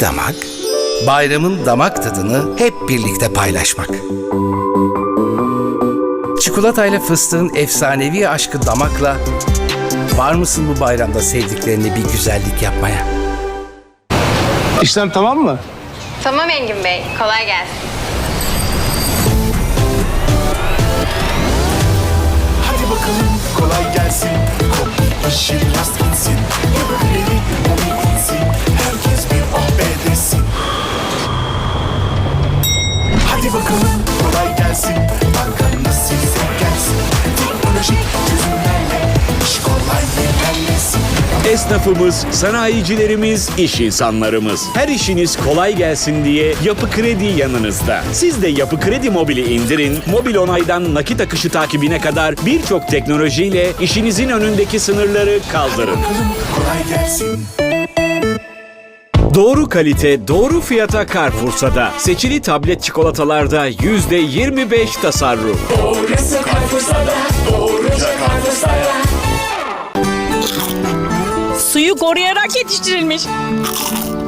damak, bayramın damak tadını hep birlikte paylaşmak. Çikolatayla fıstığın efsanevi aşkı damakla var mısın bu bayramda sevdiklerine bir güzellik yapmaya? İşlem tamam mı? Tamam Engin Bey, kolay gelsin. Hadi bakalım kolay gelsin Kopya işi rast gitsin Kredi Hadi bakalım kolay gelsin Bankanız size gelsin Teknolojik çözümlerle iş kolay ilerlesin Esnafımız, sanayicilerimiz, iş insanlarımız. Her işiniz kolay gelsin diye Yapı Kredi yanınızda. Siz de Yapı Kredi Mobil'i indirin, mobil onaydan nakit akışı takibine kadar birçok teknolojiyle işinizin önündeki sınırları kaldırın. Kolay gelsin Doğru kalite, doğru fiyata Carrefour'sa Seçili tablet çikolatalarda %25 tasarruf. Suyu koruyarak yetiştirilmiş.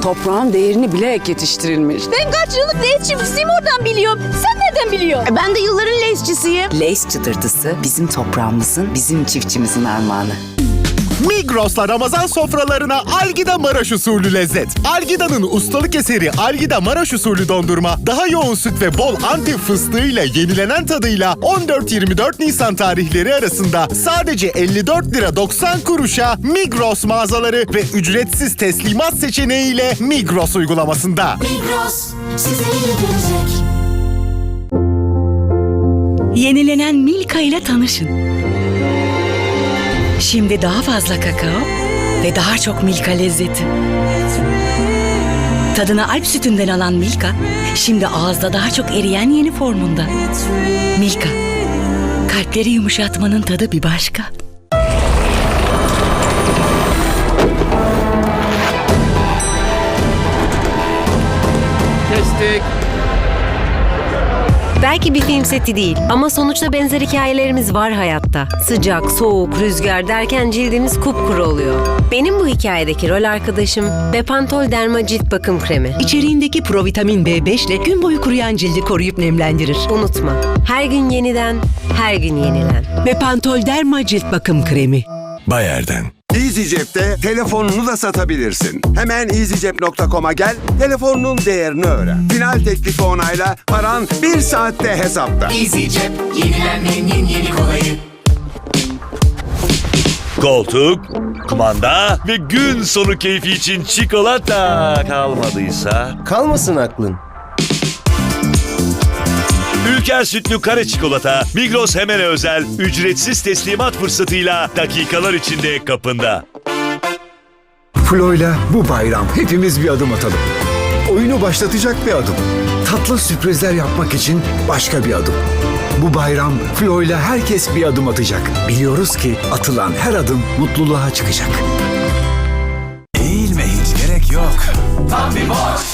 Toprağın değerini bilerek yetiştirilmiş. Ben kaç yıllık leğen çiftçisiyim oradan biliyorum. Sen nereden biliyorsun? Ben de yılların leğencisiyim. Lace çıtırtısı bizim toprağımızın, bizim çiftçimizin armağanı. Migros'la Ramazan sofralarına Algida Maraş usulü lezzet. Algida'nın ustalık eseri Algida Maraş usulü dondurma daha yoğun süt ve bol antif fıstığıyla yenilenen tadıyla 14-24 Nisan tarihleri arasında sadece 54 lira 90 kuruşa Migros mağazaları ve ücretsiz teslimat seçeneğiyle Migros uygulamasında. Yenilenen Milka ile tanışın. Şimdi daha fazla kakao ve daha çok Milka lezzeti. Tadını Alp sütünden alan Milka, şimdi ağızda daha çok eriyen yeni formunda. Milka, kalpleri yumuşatmanın tadı bir başka. Belki bir film seti değil ama sonuçta benzer hikayelerimiz var hayatta. Sıcak, soğuk, rüzgar derken cildimiz kupkuru oluyor. Benim bu hikayedeki rol arkadaşım Bepantol Derma Cilt Bakım Kremi. İçeriğindeki provitamin B5 ile gün boyu kuruyan cildi koruyup nemlendirir. Unutma, her gün yeniden, her gün yenilen. Bepantol Derma Cilt Bakım Kremi. Bayer'den EasyCep'te telefonunu da satabilirsin. Hemen easycep.com'a gel, telefonunun değerini öğren. Final teklifi onayla, paran bir saatte hesapta. EasyCep Yenilenmenin yeni kolayı Koltuk, kumanda ve gün sonu keyfi için çikolata kalmadıysa... Kalmasın aklın. Ülker Sütlü Kare Çikolata Migros Hemen'e özel ücretsiz teslimat fırsatıyla dakikalar içinde kapında. Flo'yla bu bayram hepimiz bir adım atalım. Oyunu başlatacak bir adım. Tatlı sürprizler yapmak için başka bir adım. Bu bayram Flo'yla herkes bir adım atacak. Biliyoruz ki atılan her adım mutluluğa çıkacak. Eğilme hiç gerek yok Tam bir boş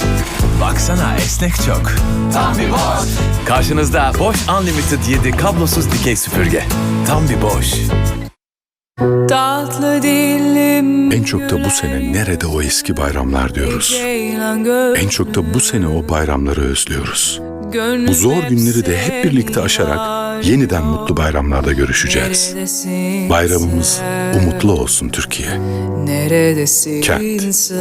Baksana esnek çok Tam bir boş Karşınızda Bosch Unlimited 7 kablosuz dikey süpürge Tam bir boş Tatlı dilim En çok da bu sene nerede o eski bayramlar diyoruz. En çok da bu sene o bayramları özlüyoruz. Bu zor günleri de hep birlikte aşarak yeniden mutlu bayramlarda görüşeceğiz. Bayramımız umutlu olsun Türkiye. Kent.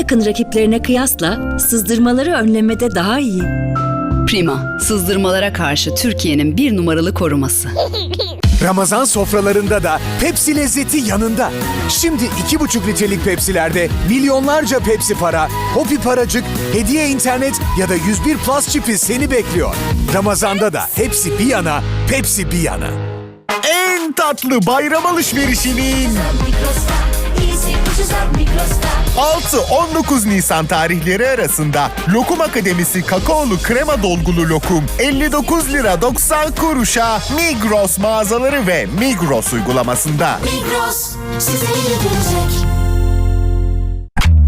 Yakın rakiplerine kıyasla sızdırmaları önlemede daha iyi. Prima, sızdırmalara karşı Türkiye'nin bir numaralı koruması. Ramazan sofralarında da Pepsi lezzeti yanında. Şimdi 2,5 litrelik Pepsi'lerde milyonlarca Pepsi para, Hopi paracık, hediye internet ya da 101 Plus çipi seni bekliyor. Ramazanda da hepsi bir yana, Pepsi bir yana. En tatlı bayram alışverişinin 6-19 Nisan tarihleri arasında Lokum Akademisi kakaolu krema dolgulu lokum 59 lira 90 kuruşa Migros mağazaları ve Migros uygulamasında.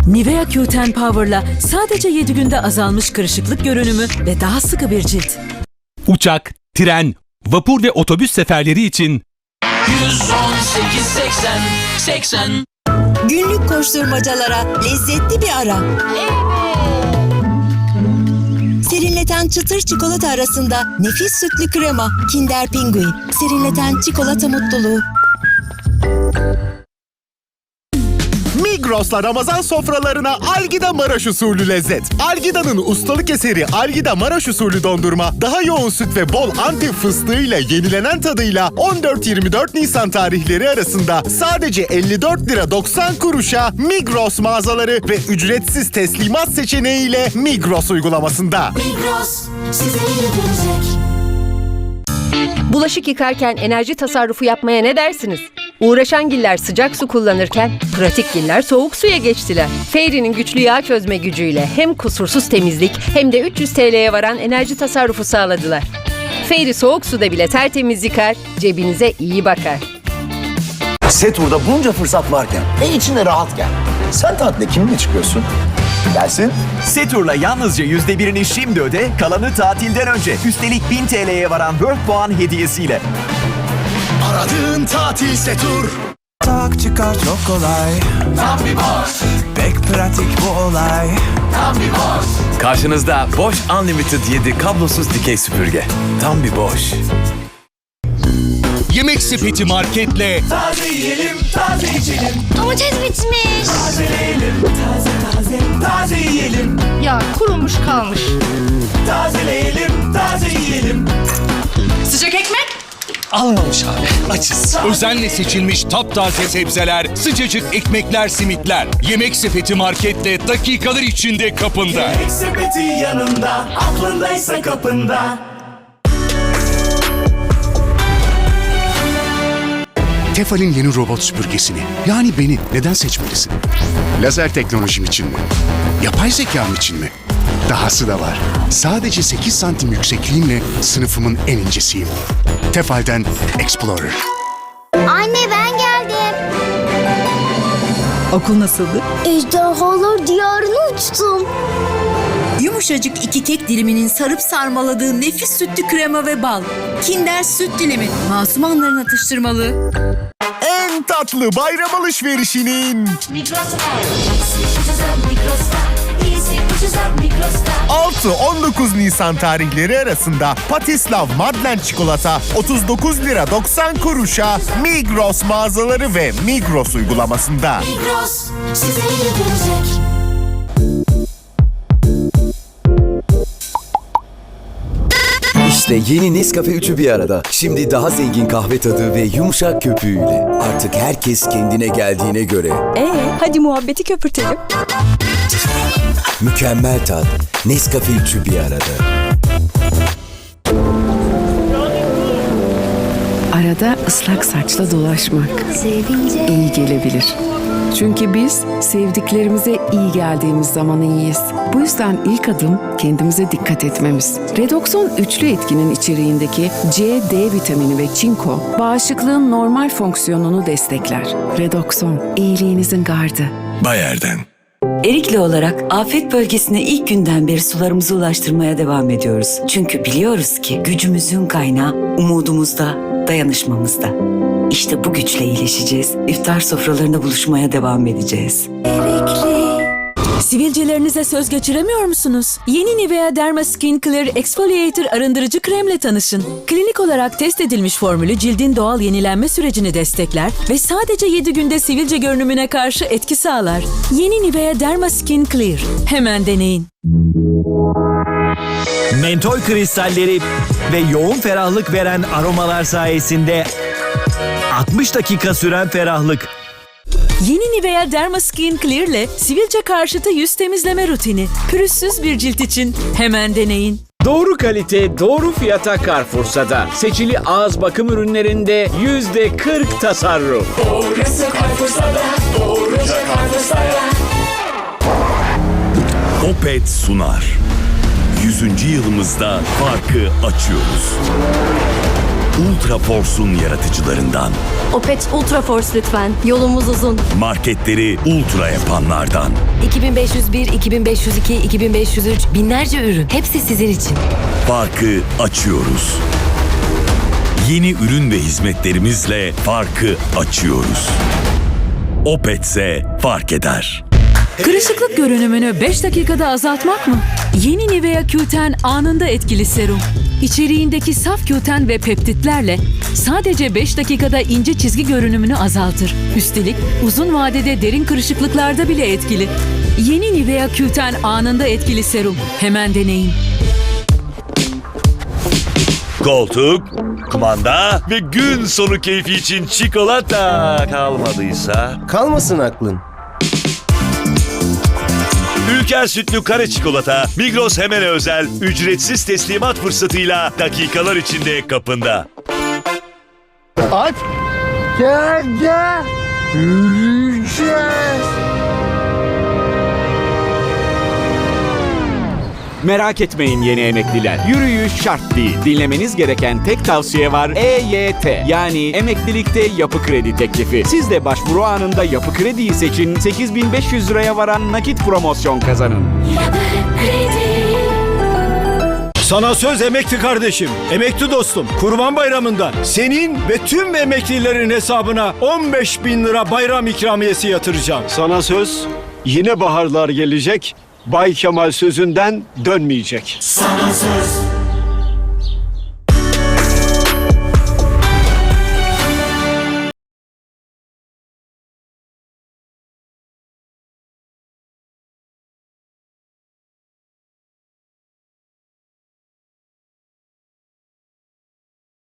Nivea Q10 Power'la sadece 7 günde azalmış kırışıklık görünümü ve daha sıkı bir cilt. Uçak, tren, vapur ve otobüs seferleri için 118 80 80 Günlük koşturmacalara lezzetli bir ara. Serinleten çıtır çikolata arasında nefis sütlü krema, Kinder Pinguin, serinleten çikolata mutluluğu. Migros'la Ramazan sofralarına Algida Maraş usulü lezzet. Algida'nın ustalık eseri Algida Maraş usulü dondurma daha yoğun süt ve bol antif fıstığıyla yenilenen tadıyla 14-24 Nisan tarihleri arasında sadece 54 lira 90 kuruşa Migros mağazaları ve ücretsiz teslimat seçeneğiyle Migros uygulamasında. Migros size. Bulaşık yıkarken enerji tasarrufu yapmaya ne dersiniz? Uğraşan giller sıcak su kullanırken pratik giller soğuk suya geçtiler. Fairy'nin güçlü yağ çözme gücüyle hem kusursuz temizlik hem de 300 TL'ye varan enerji tasarrufu sağladılar. Fairy soğuk suda bile tertemiz yıkar, cebinize iyi bakar. Setur'da bunca fırsat varken en içinde rahat gel. Sen tatile kiminle çıkıyorsun? Gelsin. Setur'la yalnızca yüzde birini şimdi öde, kalanı tatilden önce. Üstelik 1000 TL'ye varan World Puan hediyesiyle. Aradığın tatil Setur. Tak çıkar çok kolay. Tam bir boş. Pek pratik bu olay. Tam bir boş. Karşınızda Bosch Unlimited 7 kablosuz dikey süpürge. Tam bir boş. Yemek sepeti marketle Taze yiyelim, taze içelim. Domates bitmiş. Tazeleyelim, taze taze. Taze yiyelim, Ya kurumuş kalmış. tazeleyelim, taze yiyelim. Sıcak ekmek? Almamış abi, açız. Özenle seçilmiş taptaze sebzeler, sıcacık ekmekler, simitler. Yemek sepeti marketle dakikalar içinde kapında. Yemek sepeti yanında, aklındaysa kapında. Tefal'in yeni robot süpürgesini, yani beni neden seçmelisin? Lazer teknolojim için mi? Yapay zekam için mi? Dahası da var. Sadece 8 santim yüksekliğimle sınıfımın en incesiyim. Tefal'den Explorer. Anne ben geldim. Okul nasıldı? Ejderhalar diyarını uçtum. Yumuşacık iki kek diliminin sarıp sarmaladığı nefis sütlü krema ve bal. Kinder süt dilimi. Masum anların atıştırmalığı. En tatlı bayram alışverişinin Migros Ucuza Migros'ta. İyisi ucuza Migros'ta. 6-19 Nisan tarihleri arasında Patislav Madlen çikolata 39 lira 90 kuruşa Migros mağazaları ve Migros uygulamasında. Migros size getirecek. İşte yeni Nescafe 3'ü bir arada. Şimdi daha zengin kahve tadı ve yumuşak köpüğüyle. Artık herkes kendine geldiğine göre Ee, hadi muhabbeti köpürtelim. Mükemmel tat. Nescafe 3'ü bir arada. Arada ıslak saçla dolaşmak iyi gelebilir. Çünkü biz sevdiklerimize iyi geldiğimiz zaman iyiyiz. Bu yüzden ilk adım kendimize dikkat etmemiz. Redoxon üçlü etkinin içeriğindeki C, D vitamini ve çinko bağışıklığın normal fonksiyonunu destekler. Redoxon, iyiliğinizin gardı. Bayer'den. Erikli olarak afet bölgesine ilk günden beri sularımızı ulaştırmaya devam ediyoruz. Çünkü biliyoruz ki gücümüzün kaynağı umudumuzda, dayanışmamızda. İşte bu güçle iyileşeceğiz. İftar sofralarında buluşmaya devam edeceğiz. Sivilcelerinize söz geçiremiyor musunuz? Yeni Nivea Derma Skin Clear Exfoliator arındırıcı kremle tanışın. Klinik olarak test edilmiş formülü cildin doğal yenilenme sürecini destekler ve sadece 7 günde sivilce görünümüne karşı etki sağlar. Yeni Nivea Derma Skin Clear. Hemen deneyin. Mentol kristalleri ve yoğun ferahlık veren aromalar sayesinde 60 dakika süren ferahlık. Yeni Nivea Derma Skin Clear ile sivilce karşıtı yüz temizleme rutini. Pürüzsüz bir cilt için hemen deneyin. Doğru kalite, doğru fiyata Carrefour'da. Seçili ağız bakım ürünlerinde yüzde 40 tasarruf. Doğrusu Carrefour'da. Doğruca Carrefour'da. Opet sunar. 100. yılımızda farkı açıyoruz. Ultra Force'un yaratıcılarından, Opet Ultra Force lütfen. Yolumuz uzun. marketleri ultra yapanlardan. 2501, 2502, 2503 binlerce ürün. Hepsi sizin için. Farkı açıyoruz. yeni ürün ve hizmetlerimizle farkı açıyoruz. Opetse fark eder. Kırışıklık görünümünü 5 dakikada azaltmak mı? Yeni Nivea Q10 anında etkili serum. İçeriğindeki saf Q10 ve peptitlerle sadece 5 dakikada ince çizgi görünümünü azaltır. Üstelik uzun vadede derin kırışıklıklarda bile etkili. Yeni Nivea Q10 anında etkili serum. Hemen deneyin. Koltuk, kumanda ve gün sonu keyfi için çikolata kalmadıysa... Kalmasın aklın. Ülker sütlü kare çikolata Migros Hemen özel ücretsiz teslimat fırsatıyla dakikalar içinde kapında. Alp. Gel gel. Yürüyeceğiz. Merak etmeyin yeni emekliler. Yürüyüş şart değil. Dinlemeniz gereken tek tavsiye var. EYT yani emeklilikte yapı kredi teklifi. Siz de başvuru anında yapı krediyi seçin. 8500 liraya varan nakit promosyon kazanın. Sana söz emekli kardeşim, emekli dostum. Kurban Bayramı'nda senin ve tüm emeklilerin hesabına 15 bin lira bayram ikramiyesi yatıracağım. Sana söz yine baharlar gelecek. Bay Kemal sözünden dönmeyecek. Sana söz